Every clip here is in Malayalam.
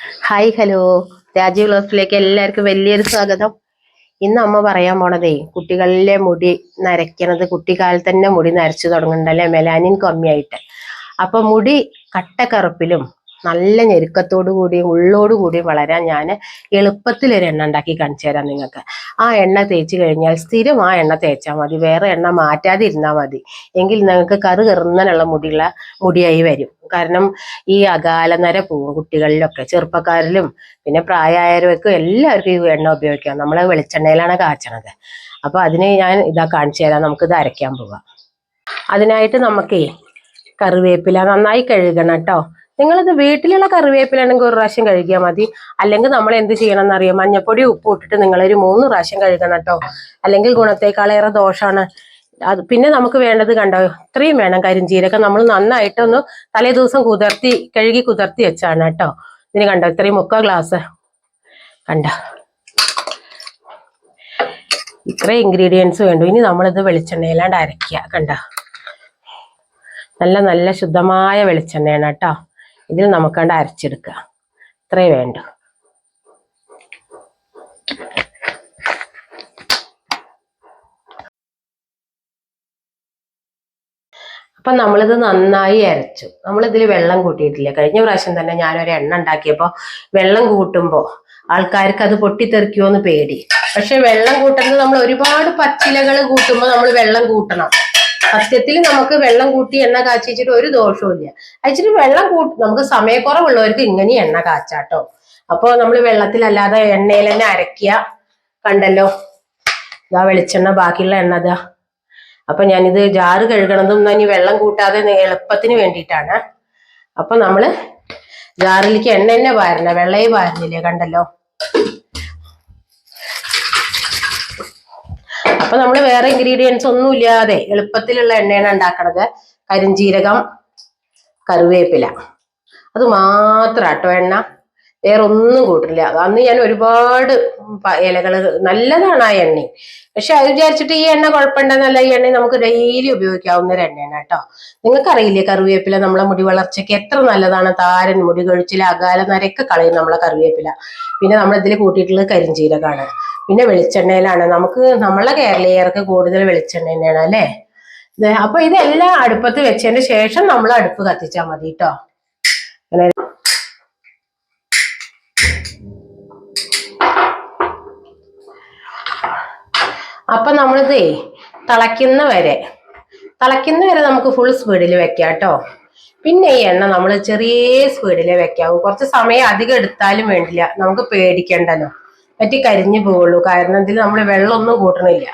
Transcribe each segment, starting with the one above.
ഹായ് ഹലോ രാജീവ് ക്ലാസ്സിലേക്ക് എല്ലാവർക്കും വലിയൊരു സ്വാഗതം. ഇന്ന് അമ്മ പറയാൻ പോണതേ കുട്ടികളിലെ മുടി നരയ്ക്കണത് കുട്ടിക്കാലത്ത് തന്നെ മുടി നരച്ചു തുടങ്ങുന്നുണ്ടല്ലേ മെലാനിൻ കമ്മിയായിട്ട്. അപ്പൊ മുടി കട്ടക്കറുപ്പിലും നല്ല ഞെരുക്കത്തോടു കൂടിയും ഉള്ളോടു കൂടിയും വളരാൻ ഞാൻ എളുപ്പത്തിൽ ഒരു എണ്ണ ഉണ്ടാക്കി കാണിച്ചു തരാം നിങ്ങൾക്ക്. ആ എണ്ണ തേച്ച് കഴിഞ്ഞാൽ സ്ഥിരം ആ എണ്ണ തേച്ചാൽ മതി. വേറെ എണ്ണ മാറ്റാതെ ഇരുന്നാൽ മതി. എങ്കിൽ നിങ്ങൾക്ക് കറ് കെറുന്നനുള്ള മുടിയുള്ള മുടിയായി വരും. കാരണം ഈ അകാല നര പോവും കുട്ടികളിലൊക്കെ. ചെറുപ്പക്കാരിലും പിന്നെ പ്രായമായവർക്കും എല്ലാവർക്കും ഈ എണ്ണ ഉപയോഗിക്കാം. നമ്മൾ വെളിച്ചെണ്ണയിലാണ് കാച്ചണത്. അപ്പോൾ അതിനെ ഞാൻ ഇതാ കാണിച്ചു തരാം. നമുക്ക് ഇത് അരയ്ക്കാൻ പോവാം. അതിനായിട്ട് നമുക്കേ കറിവേപ്പില നന്നായി കഴുകണം കേട്ടോ. നിങ്ങളിത് വീട്ടിലുള്ള കറിവേപ്പിലാണെങ്കിൽ ഒരു പ്രാവശ്യം കഴുകിയാൽ മതി. അല്ലെങ്കിൽ നമ്മൾ എന്ത് ചെയ്യണം എന്നറിയാം മഞ്ഞപ്പൊടി ഉപ്പ് ഇട്ടിട്ട് നിങ്ങളൊരു മൂന്ന് പ്രാവശ്യം കഴുകണം കേട്ടോ. അല്ലെങ്കിൽ ഗുണത്തേക്കാളേറെ ദോഷമാണ്. അത് പിന്നെ നമുക്ക് വേണ്ടത് കണ്ടോ? ഇത്രയും വേണം കരിഞ്ചീരകം. നമ്മൾ നന്നായിട്ടൊന്ന് തലേ ദിവസം കുതിർത്തി കഴുകി കുതിർത്തി വെച്ചാണ് കേട്ടോ. ഇതിന് കണ്ടോ? ഇത്രയും മുക്കാൽ ഗ്ലാസ്. കണ്ടോ? ഇത്ര ഇൻഗ്രീഡിയൻസ് വേണ്ടു. ഇനി നമ്മളിത് വെളിച്ചെണ്ണയിലാണ്ട് അരയ്ക്കുക. കണ്ടോ? നല്ല നല്ല ശുദ്ധമായ വെളിച്ചെണ്ണയാണ് കേട്ടോ. ഇതിൽ നമുക്കണ്ട് അരച്ചെടുക്കുക. ഇത്രേ വേണ്ടു. അപ്പൊ നമ്മളിത് നന്നായി അരച്ചു. നമ്മളിതിൽ വെള്ളം കൂട്ടിയിട്ടില്ല. കഴിഞ്ഞ പ്രാവശ്യം തന്നെ ഞാനൊരു എണ്ണ ഉണ്ടാക്കിയപ്പോൾ വെള്ളം കൂട്ടുമ്പോൾ ആൾക്കാർക്ക് അത് പൊട്ടിത്തെറിക്കുമോ എന്ന് പേടി. പക്ഷെ വെള്ളം കൂട്ടുന്നത് നമ്മൾ ഒരുപാട് പച്ചിലകൾ കൂട്ടുമ്പോൾ നമ്മൾ വെള്ളം കൂട്ടണം. സത്യത്തിൽ നമുക്ക് വെള്ളം കൂട്ടി എണ്ണ കാച്ചിച്ചിട്ട് ഒരു ദോഷവും അയച്ചിട്ട് വെള്ളം കൂട്ടി നമുക്ക് സമയക്കുറവുള്ളവർക്ക് ഇങ്ങനെ എണ്ണ കാച്ചാട്ടോ. അപ്പൊ നമ്മൾ വെള്ളത്തിലല്ലാതെ എണ്ണയിൽ തന്നെ അരക്കിയ കണ്ടല്ലോ? ഇതാ വെളിച്ചെണ്ണ ബാക്കിയുള്ള എണ്ണ ഇതാ. അപ്പൊ ഞാനിത് ജാറ് കഴുകണതും ഇനി വെള്ളം കൂട്ടാതെ എളുപ്പത്തിന് വേണ്ടിയിട്ടാണ്. അപ്പൊ നമ്മൾ ജാറിലേക്ക് എണ്ണ തന്നെ പാരണ വെള്ളയെ പാരുന്നില്ലേ കണ്ടല്ലോ? അപ്പൊ നമ്മൾ വേറെ ഇൻഗ്രീഡിയൻസ് ഒന്നും ഇല്ലാതെ എളുപ്പത്തിലുള്ള എണ്ണയാണ് ഉണ്ടാക്കണത്. കരിഞ്ജീരകം കറിവേപ്പില. അത് മാത്രം ആട്ടോ എണ്ണ. വേറെ ഒന്നും കൂട്ടില്ല അന്ന് ഞാൻ ഒരുപാട് ഇലകൾ നല്ലതാണ് ആ എണ്ണ. പക്ഷെ അത് വിചാരിച്ചിട്ട് ഈ എണ്ണ കുഴപ്പമുണ്ടെന്നല്ല ഈ എണ്ണ നമുക്ക് ഡെയിലി ഉപയോഗിക്കാവുന്ന ഒരു എണ്ണയാണ് കേട്ടോ. നിങ്ങൾക്കറിയില്ലേ കറിവേപ്പില നമ്മളെ മുടി വളർച്ചയ്ക്ക് എത്ര നല്ലതാണ്? താരൻ മുടി കൊഴിച്ചിൽ അകാല നരയൊക്കെ കളയും നമ്മളെ കറിവേപ്പില. പിന്നെ നമ്മൾ ഇതിൽ കൂട്ടിയിട്ടുള്ളത് കരിഞ്ചീരകമാണ്. പിന്നെ വെളിച്ചെണ്ണയിലാണ്. നമുക്ക് നമ്മളെ കേരളീയർക്ക് കൂടുതൽ വെളിച്ചെണ്ണ തന്നെയാണ് അല്ലേ? അപ്പൊ ഇതെല്ലാം അടുപ്പത്ത് വെച്ചതിന് ശേഷം നമ്മൾ അടുപ്പ് കത്തിച്ചാൽ മതി കേട്ടോ. അങ്ങനെ അപ്പൊ നമ്മളിതേ തിളയ്ക്കുന്ന വരെ തിളയ്ക്കുന്ന വരെ നമുക്ക് ഫുൾ സ്പീഡിൽ വെക്കാം കേട്ടോ. പിന്നെ ഈ എണ്ണ നമ്മൾ ചെറിയ സ്പീഡിൽ വെക്കാവൂ. കുറച്ച് സമയം അധികം എടുത്താലും വേണ്ടില്ല. നമുക്ക് പേടിക്കണ്ടല്ലോ. പറ്റി കരിഞ്ഞു പോവുള്ളൂ. കാരണം ഇതിൽ നമ്മൾ വെള്ളമൊന്നും കൂട്ടണില്ല.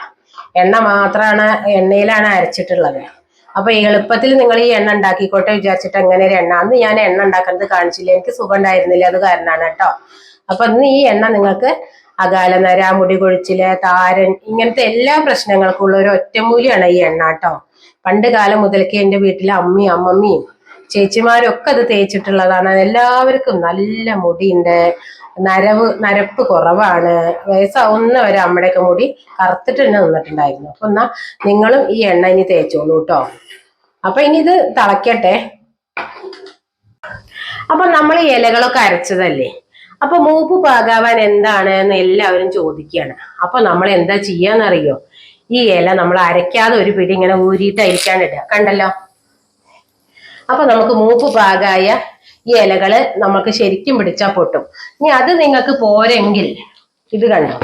എണ്ണ മാത്രമാണ് എണ്ണയിലാണ് അരച്ചിട്ടുള്ളത്. അപ്പൊ എളുപ്പത്തിൽ നിങ്ങൾ ഈ എണ്ണ ഉണ്ടാക്കിക്കോട്ടെ വിചാരിച്ചിട്ട് എങ്ങനെ ഒരു എണ്ണ. അന്ന് ഞാൻ എണ്ണ ഉണ്ടാക്കുന്നത് കാണിച്ചില്ല. എനിക്ക് സുഖം ഉണ്ടായിരുന്നില്ല അത് കാരണമാണ് കേട്ടോ. അപ്പൊ ഇന്ന് ഈ എണ്ണ നിങ്ങൾക്ക് അകാലനര മുടി കൊഴിച്ചിൽ താരൻ ഇങ്ങനത്തെ എല്ലാ പ്രശ്നങ്ങൾക്കും ഉള്ള ഒരു ഒറ്റമൂലിയാണ് ഈ എണ്ണ കേട്ടോ പണ്ട് കാലം മുതൽക്കേ എന്റെ വീട്ടിലെ അമ്മയും അമ്മമ്മയും ചേച്ചിമാരും ഒക്കെ അത് തേച്ചിട്ടുള്ളതാണ്. എല്ലാവർക്കും നല്ല മുടിയുണ്ട്. നരവ് നരപ്പ് കുറവാണ്. വയസ്സാവുന്നവരെ അമ്മയുടെയൊക്കെ മുടി കറുത്തിട്ട് തന്നെ നിന്നിട്ടുണ്ടായിരുന്നു. അപ്പൊ എന്നാ നിങ്ങളും ഈ എണ്ണ ഇനി തേച്ചോളൂ കേട്ടോ അപ്പൊ ഇനി ഇത് തളയ്ക്കട്ടെ അപ്പൊ നമ്മൾ ഇലകളൊക്കെ അരച്ചതല്ലേ? അപ്പൊ മൂപ്പ് പാകാവാൻ എന്താണ് എന്ന് എല്ലാവരും ചോദിക്കുകയാണ്. അപ്പൊ നമ്മൾ എന്താ ചെയ്യാന്നറിയോ? ഈ ഇല നമ്മൾ അരയ്ക്കാതെ ഒരു പിടി ഇങ്ങനെ ഊരിയിട്ട് അരിക്കാനിടുക കണ്ടല്ലോ? അപ്പൊ നമുക്ക് മൂപ്പ് പാകായ ഈ ഇലകൾ നമുക്ക് ശരിക്കും പിടിച്ചാൽ പൊട്ടും. ഇനി അത് നിങ്ങൾക്ക് പോരെങ്കിൽ ഇത് കണ്ടോ?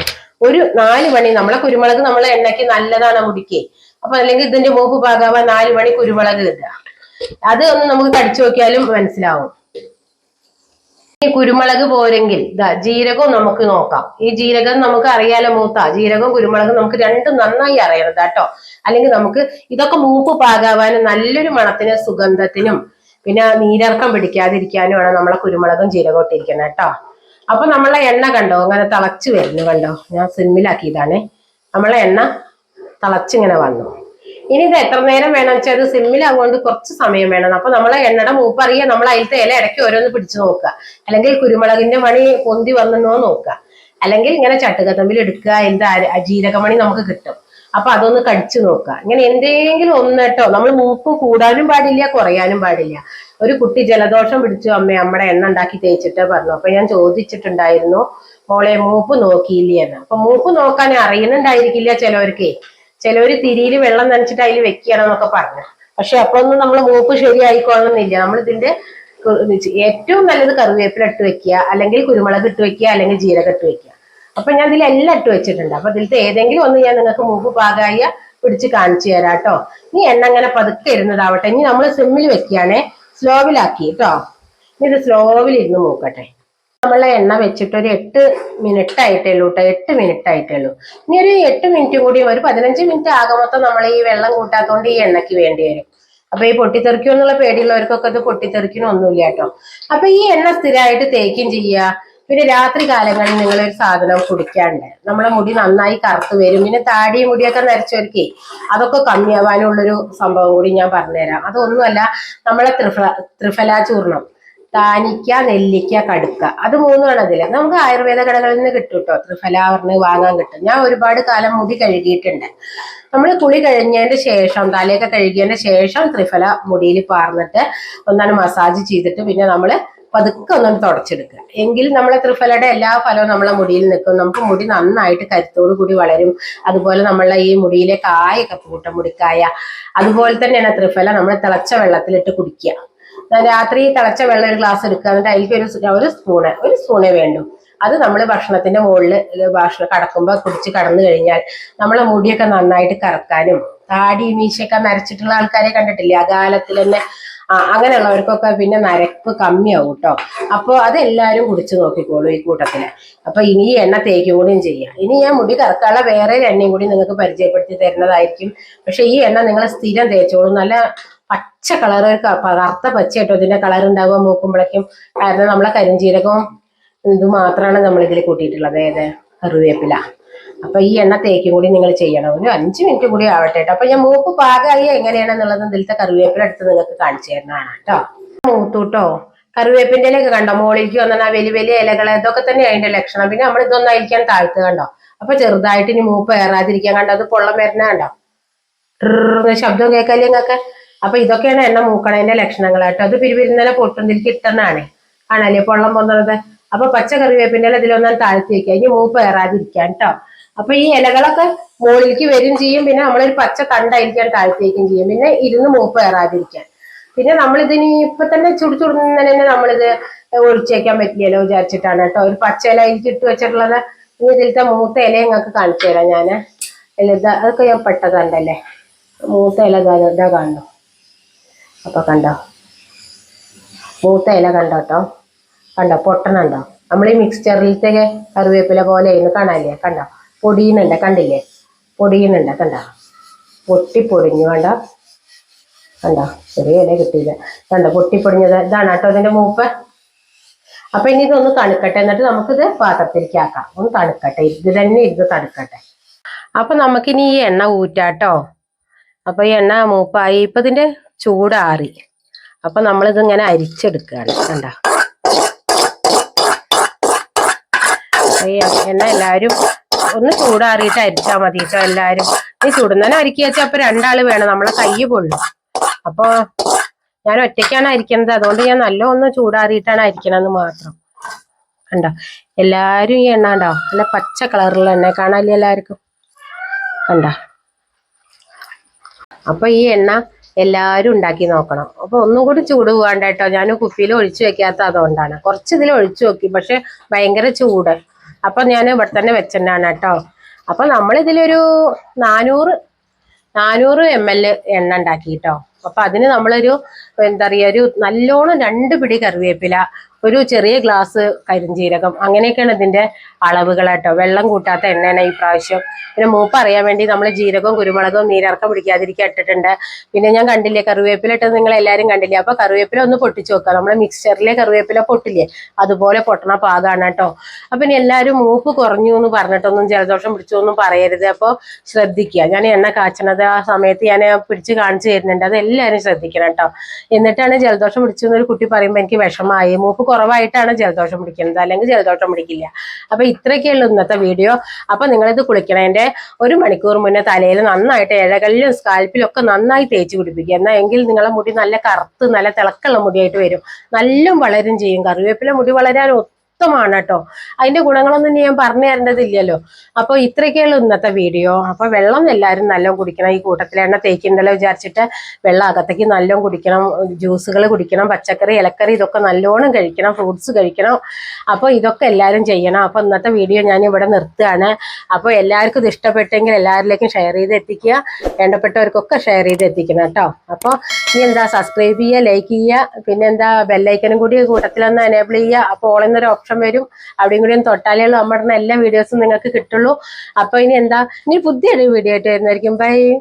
ഒരു നാല് മണി നമ്മളെ കുരുമുളക് നമ്മൾ എണ്ണയ്ക്ക് നല്ലതാണ് മുടിക്ക്. അപ്പൊ അല്ലെങ്കിൽ ഇതിന്റെ മൂപ്പ് പാകാവാൻ നാല് മണി കുരുമുളക് കിട്ടുക അത് ഒന്ന് നമുക്ക് കടിച്ചു നോക്കിയാലും മനസ്സിലാവും. ഈ കുരുമുളക് പോരെങ്കിൽ ജീരകവും നമുക്ക് നോക്കാം. ഈ ജീരകം നമുക്ക് അറിയാലോ മൂത്ത? ജീരകവും കുരുമുളകും നമുക്ക് രണ്ടും നന്നായി അറിയണം കേട്ടോ അല്ലെങ്കിൽ നമുക്ക് ഇതൊക്കെ മൂപ്പ് പാകാവാനും നല്ലൊരു മണത്തിന് സുഗന്ധത്തിനും പിന്നെ നീരിറക്കം പിടിക്കാതിരിക്കാനുമാണ് നമ്മളെ കുരുമുളകും ജീരകവും ഇട്ടിരിക്കുന്നത് കേട്ടോ അപ്പൊ നമ്മളെ എണ്ണ കണ്ടോ? അങ്ങനെ തിളച്ച് വരുന്നു കണ്ടോ? ഞാൻ സിമ്മിലാക്കിയതാണേ. നമ്മളെ എണ്ണ തിളച്ചിങ്ങനെ വന്നു. ഇനി ഇത് എത്ര നേരം വേണം വെച്ചാൽ അത് സിമ്മിലാകൊണ്ട് കുറച്ച് സമയം വേണം. അപ്പൊ നമ്മളെ എണ്ണയുടെ മൂപ്പറിയ നമ്മൾ അതിലത്തെ ഇല ഇടയ്ക്ക് ഓരോന്ന് പിടിച്ചു നോക്കുക. അല്ലെങ്കിൽ കുരുമുളകിന്റെ മണി പൊന്തി വന്നെന്നോ നോക്കുക. അല്ലെങ്കിൽ ഇങ്ങനെ ചട്ടുകത്തമ്പിൽ എടുക്കുക എന്താ ജീരകമണി നമുക്ക് കിട്ടും. അപ്പൊ അതൊന്ന് കടിച്ചു നോക്കുക. ഇങ്ങനെ എന്തെങ്കിലും ഒന്ന് കേട്ടോ നമ്മൾ മൂപ്പ് കൂടാനും പാടില്ല കുറയാനും പാടില്ല. ഒരു കുട്ടി ജലദോഷം പിടിച്ചു അമ്മ അമ്മയുടെ എണ്ണ ഉണ്ടാക്കി തേച്ചിട്ട് പറഞ്ഞു. അപ്പൊ ഞാൻ ചോദിച്ചിട്ടുണ്ടായിരുന്നു മോളെ മൂപ്പ് നോക്കിയില്ലേ എന്ന് അപ്പൊ മൂപ്പ് നോക്കാൻ അറിയുന്നുണ്ടായിരിക്കില്ല ചിലവർക്ക്. ചിലവര് തിരിയിൽ വെള്ളം നനച്ചിട്ട് അതിൽ വെക്കണം എന്നൊക്കെ പറഞ്ഞു. പക്ഷെ അപ്പൊ ഒന്നും നമ്മൾ മൂപ്പ് ശരിയായിക്കോളണമെന്നില്ല നമ്മൾ ഇതിന്റെ ഏറ്റവും നല്ലത് കറിവേപ്പില ഇട്ട് വെക്കുക അല്ലെങ്കിൽ കുരുമുളക് ഇട്ട് വെക്കുക അല്ലെങ്കിൽ ജീരകം ഇട്ട് വെക്കുക. അപ്പൊ ഞാൻ ഇതിൽ എല്ലാം ഇട്ട് വെച്ചിട്ടുണ്ട്. അപ്പൊ ഇതിലത്തെ ഏതെങ്കിലും ഒന്ന് ഞാൻ നിങ്ങൾക്ക് മൂപ്പ് പാകായ പിടിച്ച് കാണിച്ചു തരാം കേട്ടോ. ഇനി എണ്ണ അങ്ങനെ പതുക്കെ ഇരുന്നതാവട്ടെ. ഇനി നമ്മൾ സിമ്മിൽ വെക്കുകയാണേ സ്ലോവിലാക്കി. കേട്ടോ. ഇത് സ്ലോവിൽ ഇരുന്ന് മൂക്കട്ടെ. നമ്മളെ എണ്ണ വെച്ചിട്ട് ഒരു എട്ട് മിനിറ്റ് ആയിട്ടേ ഉള്ളൂ കേട്ടോ എട്ട് മിനിറ്റ് ആയിട്ടേ ഉള്ളൂ ഇനി ഒരു എട്ട് മിനിറ്റ് കൂടി ഒരു പതിനഞ്ച് മിനിറ്റ് ആകെ മൊത്തം നമ്മൾ ഈ വെള്ളം കൂട്ടാത്തോണ്ട് ഈ എണ്ണയ്ക്ക് വേണ്ടി വരും. അപ്പൊ ഈ പൊട്ടിത്തെറിക്കും എന്നുള്ള പേടിയുള്ളവർക്കൊക്കെ ഇത് പൊട്ടിത്തെറിക്കണമൊന്നുമില്ല കേട്ടോ അപ്പൊ ഈ എണ്ണ സ്ഥിരമായിട്ട് തേക്കും ചെയ്യുക. പിന്നെ രാത്രി കാലങ്ങളിൽ നിങ്ങൾ ഒരു സാധനം കുടിക്കാണ്ട് നമ്മളെ മുടി നന്നായി കറുത്ത് വരും. പിന്നെ താടിയും മുടിയൊക്കെ നരച്ചവർക്കേ അതൊക്കെ കമ്മിയാവാനുള്ളൊരു സംഭവം കൂടി ഞാൻ പറഞ്ഞുതരാം. അതൊന്നുമല്ല നമ്മളെ ത്രിഫ ത്രിഫല ചൂർണം താനിക്ക നെല്ലിക്ക കടുക്ക. അത് മൂന്നുമാണ് അതിൽ നമുക്ക് ആയുർവേദ കടകളിൽ നിന്ന് കിട്ടും കേട്ടോ ത്രിഫല വാങ്ങാൻ കിട്ടും. ഞാൻ ഒരുപാട് കാലം മുടി കഴുകിയിട്ടുണ്ട്. നമ്മൾ കുളി കഴിഞ്ഞതിന്റെ ശേഷം തലയൊക്കെ കഴുകിയതിന്റെ ശേഷം ത്രിഫല മുടിയിൽ പാർന്നിട്ട് ഒന്നാണ് മസാജ് ചെയ്തിട്ട് പിന്നെ നമ്മൾ പതുക്കെ ഒന്നും തുടച്ചെടുക്കുക. എങ്കിൽ നമ്മളെ ത്രിഫലയുടെ എല്ലാ ഫലവും നമ്മളെ മുടിയിൽ നിൽക്കും. നമുക്ക് മുടി നന്നായിട്ട് കരുത്തോടു കൂടി വളരും. അതുപോലെ നമ്മളെ ഈ മുടിയിലെ കായൊക്കെ പൂട്ട മുടിക്കായ. അതുപോലെ തന്നെയാണ് ത്രിഫല നമ്മൾ തിളച്ച വെള്ളത്തിലിട്ട് കുടിക്കുക. രാത്രി തിളച്ച വെള്ളം ഒരു ഗ്ലാസ് എടുക്കുക. എന്നിട്ട് അതിലേക്ക് ഒരു ഒരു സ്പൂണ് ഒരു സ്പൂണേ വേണ്ടു. അത് നമ്മൾ ഭക്ഷണത്തിന്റെ മുകളിൽ ഭക്ഷണം കടക്കുമ്പോൾ കുടിച്ച് കടന്നു കഴിഞ്ഞാൽ നമ്മളെ മുടിയൊക്കെ നന്നായിട്ട് കറക്കാനും താടി മീശയൊക്കെ നരച്ചിട്ടുള്ള ആൾക്കാരെ കണ്ടിട്ടില്ലേ? അകാലത്തിൽ തന്നെ. അങ്ങനെയുള്ളവർക്കൊക്കെ പിന്നെ നരപ്പ് കമ്മിയാവും കേട്ടോ അപ്പോൾ അതെല്ലാവരും കുടിച്ചു നോക്കിക്കോളൂ ഈ കൂട്ടത്തിൽ അപ്പൊ ഇനി എണ്ണ തേക്കും കൂടിയും ചെയ്യാം. ഇനി ഞാൻ മുടി കറക്കാനുള്ള വേറെ ഒരു എണ്ണയും കൂടി നിങ്ങൾക്ക് പരിചയപ്പെടുത്തി തരുന്നതായിരിക്കും. പക്ഷെ ഈ എണ്ണ നിങ്ങൾ സ്ഥിരം തേച്ചോളൂ. നല്ല പച്ച കളർ കറുത്ത പച്ച കേട്ടോ ഇതിന്റെ കളർ ഉണ്ടാവുക മൂക്കുമ്പോഴേക്കും കാരണം നമ്മളെ കരിഞ്ചീരകവും ഇത് മാത്രമാണ് നമ്മൾ ഇതിൽ കൂട്ടിയിട്ടുള്ളത്. ഏത്? കറിവേപ്പില. അപ്പൊ ഈ എണ്ണ തേക്ക് കൂടി നിങ്ങൾ ചെയ്യണം. ഒരു അഞ്ച് മിനിറ്റ് കൂടി ആവട്ടെ കേട്ടോ അപ്പൊ ഞാൻ മൂപ്പ് പാകമായി എങ്ങനെയാണെന്നുള്ളത് ഇതിലത്തെ കറിവേപ്പില എടുത്ത് നിങ്ങൾക്ക് കാണിച്ചു തരുന്നതാണ് കേട്ടോ മൂത്തൂട്ടോ? കറിവേപ്പിന്റെ ഇലയൊക്കെ കണ്ടോ? മോളിലേക്ക് വന്നാൽ വലിയ വലിയ ഇലകൾ ഇതൊക്കെ തന്നെ അതിന്റെ ലക്ഷണം. പിന്നെ നമ്മൾ ഇതൊന്നായിരിക്കാൻ താഴ്ത്ത് കണ്ടോ? അപ്പൊ ചെറുതായിട്ട് ഇനി മൂപ്പ് ഏറാതിരിക്കാൻ കണ്ടോ? അത് പൊള്ളം വരുന്ന കണ്ടോ? ശബ്ദം കേൾക്കാല്ലേ നിങ്ങൾക്ക്? അപ്പൊ ഇതൊക്കെയാണ് എണ്ണ മൂക്കണേന്റെ ലക്ഷണങ്ങൾ കേട്ടോ. അത് പിരിപിരുന്നലെ പൊട്ടുന്തിരിക്ക് ഇട്ടെന്നാണ് ആണല്ലേ? പൊള്ളം പൊന്നുന്നത് അപ്പൊ പച്ച കറിവേപ്പിന്റെ ഇല ഇതിലൊന്നും താഴ്ത്തി വെക്കുക. ഇനി മൂപ്പ് ഏറാതിരിക്കാൻ കേട്ടോ. അപ്പൊ ഈ ഇലകളൊക്കെ മുകളിലേക്ക് വരും ചെയ്യും. പിന്നെ നമ്മളൊരു പച്ച തണ്ടായിരിക്കാൻ താഴ്ത്തി വയ്ക്കുകയും ചെയ്യും. പിന്നെ ഇരുന്ന് മൂപ്പ് ഏറാതിരിക്കാൻ പിന്നെ നമ്മളിതിന് ഇപ്പൊ തന്നെ ചുടു ചുടുന്നതിന് തന്നെ നമ്മളിത് ഒഴിച്ചു വെക്കാൻ പറ്റില്ലല്ലോ വിചാരിച്ചിട്ടാണ് കേട്ടോ. ഒരു പച്ച ഇല ഇരിക്കും ഇട്ട് വെച്ചിട്ടുള്ളത്. ഇനി ഇതിലത്തെ മൂത്ത ഇല ഞങ്ങൾക്ക് കാണിച്ചു തരാം ഞാൻ ഇത് അതൊക്കെ ഞാൻ പെട്ടതുണ്ടല്ലേ മൂത്ത ഇല ഇതാ ഇതാ കാണണം അപ്പൊ കണ്ടോ? മൂത്ത ഇല കണ്ടോ കേട്ടോ കണ്ടോ? പൊട്ടണുണ്ടോ നമ്മൾ ഈ മിക്സ്ചറിലത്തെ കറിവേപ്പില പോലെ ഇന്ന് കാണാനില്ലേ? കണ്ടോ? പൊടിയുന്നുണ്ട് കണ്ടില്ലേ? പൊടിയുന്നുണ്ട് കണ്ടോ? പൊട്ടിപ്പൊടിഞ്ഞു കണ്ടോ? കണ്ടോ? ചെറിയ ഇല കിട്ടിയില്ല. കണ്ടോ? പൊട്ടിപ്പൊടിഞ്ഞത് ഇതാണ് കേട്ടോ അതിന്റെ മൂപ്പ്. അപ്പൊ ഇനി ഇതൊന്ന് തണുക്കട്ടെ. എന്നിട്ട് നമുക്കിത് പാത്രത്തിലേക്ക് ആക്കാം. ഒന്ന് തണുക്കട്ടെ. ഇത് തന്നെ ഇത് തണുക്കട്ടെ. അപ്പൊ നമുക്കിനി ഈ എണ്ണ ഊറ്റാട്ടോ. അപ്പൊ ഈ എണ്ണ മൂപ്പായി. ഇപ്പൊ ഇതിന്റെ ചൂടാറി. അപ്പൊ നമ്മളിത് ഇങ്ങനെ അരിച്ചെടുക്കുകയാണ്. കണ്ട? എണ്ണ എല്ലാവരും ഒന്ന് ചൂടാറിയിട്ട് അരിച്ചാൽ മതി. കേട്ടോ എല്ലാവരും നീ ചൂടുന്നതിന് അരിക്കുക വെച്ചാൽ അപ്പൊ രണ്ടാൾ വേണം. നമ്മളെ കൈ പൊള്ളും. അപ്പൊ ഞാൻ ഒറ്റയ്ക്കാണ് അരിക്കുന്നത് അതുകൊണ്ട് ഞാൻ നല്ല ഒന്ന് ചൂടാറിയിട്ടാണ് അരിക്കണമെന്ന് മാത്രം. കണ്ടോ? എല്ലാരും ഈ എണ്ണ ഉണ്ടോ നല്ല പച്ച കളറുള്ള എണ്ണ. കാണാല്ലേ എല്ലാവർക്കും? കണ്ട? അപ്പൊ ഈ എണ്ണ എല്ലാവരും ഉണ്ടാക്കി നോക്കണം. അപ്പൊ ഒന്നും കൂടി ചൂട് പോകാണ്ട് കേട്ടോ ഞാൻ കുപ്പിയിൽ ഒഴിച്ചു വെക്കാത്ത അതുകൊണ്ടാണ്. കുറച്ച് ഇതിൽ ഒഴിച്ചു നോക്കി പക്ഷെ ഭയങ്കര ചൂട്. അപ്പൊ ഞാൻ ഇവിടെ തന്നെ വെച്ചിട്ടാണ് കേട്ടോ. അപ്പൊ നമ്മൾ ഇതിലൊരു നാനൂറ് നാനൂറ് എം എൽ എണ്ണ ഉണ്ടാക്കി കേട്ടോ. അപ്പൊ അതിന് നമ്മളൊരു എന്താ പറയുക ഒരു നല്ലോണം രണ്ട് പിടി കറിവേപ്പില ഒരു ചെറിയ ഗ്ലാസ് കരിഞ്ചീരകം അങ്ങനെയൊക്കെയാണ് ഇതിന്റെ അളവുകൾ കേട്ടോ വെള്ളം കൂട്ടാത്ത എണ്ണയാണ് ഈ പ്രാവശ്യം. പിന്നെ മൂപ്പ് അറിയാൻ വേണ്ടി നമ്മൾ ജീരകവും കുരുമുളകും നീരിറക്കം പിടിക്കാതിരിക്കാൻ ഇട്ടിട്ടുണ്ട്. പിന്നെ ഞാൻ കണ്ടില്ലേ കറിവേപ്പില ഇട്ടത് നിങ്ങൾ എല്ലാവരും കണ്ടില്ലേ? അപ്പോൾ കറിവേപ്പില ഒന്ന് പൊട്ടിച്ച് നോക്കുക. നമ്മൾ മിക്സ്ചറിലെ കറിവേപ്പില പൊട്ടില്ലേ? അതുപോലെ പൊട്ടണ പാകമാണ് കേട്ടോ. അപ്പം ഇനി എല്ലാവരും മൂപ്പ് കുറഞ്ഞു എന്ന് പറഞ്ഞിട്ടൊന്നും ജലദോഷം പിടിച്ചു ഒന്നും പറയരുത്. അപ്പോൾ ശ്രദ്ധിക്കുക. ഞാൻ എണ്ണ കാച്ചണത് ആ സമയത്ത് ഞാൻ പിടിച്ച് കാണിച്ചു തരുന്നുണ്ട്. അത് എല്ലാവരും ശ്രദ്ധിക്കണം കേട്ടോ. എന്നിട്ടാണ് ജലദോഷം പിടിച്ചു എന്നൊരു കുട്ടി പറയുമ്പോൾ എനിക്ക് വിഷമായി മൂപ്പ് കുറവായിട്ടാണ് ജലദോഷം പിടിക്കുന്നത്. അല്ലെങ്കിൽ ജലദോഷം പിടിക്കില്ല. അപ്പൊ ഇത്രയൊക്കെയുള്ളൂ ഇന്നത്തെ വീഡിയോ. അപ്പൊ നിങ്ങളിത് കുളിക്കണേന്റെ ഒരു മണിക്കൂർ മുന്നേ തലയിൽ നന്നായിട്ട് ഇഴകളിലും സ്കാൽപ്പിലും ഒക്കെ നന്നായി തേച്ച് പിടിപ്പിക്കുക. എന്നാൽ എങ്കിൽ നിങ്ങളുടെ മുടി നല്ല കറുത്ത് നല്ല തിളക്കുള്ള മുടിയായിട്ട് വരും. നല്ല വളരും ചെയ്യും. കറിവേപ്പില മുടി വളരാൻ ഉത്തമമാണ് കേട്ടോ. അതിന്റെ ഗുണങ്ങളൊന്നും ഞാൻ പറഞ്ഞു തരേണ്ടതില്ലല്ലോ. അപ്പോൾ ഇത്രയൊക്കെയുള്ള ഇന്നത്തെ വീഡിയോ അപ്പൊ വെള്ളം എല്ലാവരും നല്ലോണം കുടിക്കണം. ഈ കൂട്ടത്തിൽ എണ്ണ തേക്കുന്നുണ്ടല്ലോ വിചാരിച്ചിട്ട് വെള്ളം അകത്തേക്ക് നല്ലോണം കുടിക്കണം. ജ്യൂസുകൾ കുടിക്കണം. പച്ചക്കറി ഇലക്കറി ഇതൊക്കെ നല്ലോണം കഴിക്കണം. ഫ്രൂട്ട്സ് കഴിക്കണം. അപ്പോൾ ഇതൊക്കെ എല്ലാവരും ചെയ്യണം. അപ്പോൾ ഇന്നത്തെ വീഡിയോ ഞാൻ ഇവിടെ നിർത്തുകയാണ്. അപ്പോൾ എല്ലാവർക്കും ഇത് ഇഷ്ടപ്പെട്ടെങ്കിൽ എല്ലാവരിലേക്കും ഷെയർ ചെയ്ത് എത്തിക്കുക. വേണ്ടപ്പെട്ടവർക്കൊക്കെ ഷെയർ ചെയ്ത് എത്തിക്കണം കേട്ടോ. അപ്പോൾ ഇനി എന്താ? സബ്സ്ക്രൈബ് ചെയ്യുക ലൈക്ക് ചെയ്യുക. പിന്നെ എന്താ? ബെല്ലൈക്കനും കൂടി കൂട്ടത്തിലൊന്ന് എനേബിൾ ചെയ്യുക. അപ്പോൾ ഓളെന്നൊരു ഓപ്ഷൻ വരും. അവിടെയും കൂടി ഒന്ന് തൊട്ടാലേ ഉള്ളൂ. നമ്മുടെ എല്ലാ വീഡിയോസും നിങ്ങൾക്ക് കിട്ടുള്ളൂ. അപ്പോൾ ഇനി എന്താ? ഇനി പുതിയൊരു വീഡിയോ ആയിട്ട് വരുന്നതായിരിക്കും. ബൈ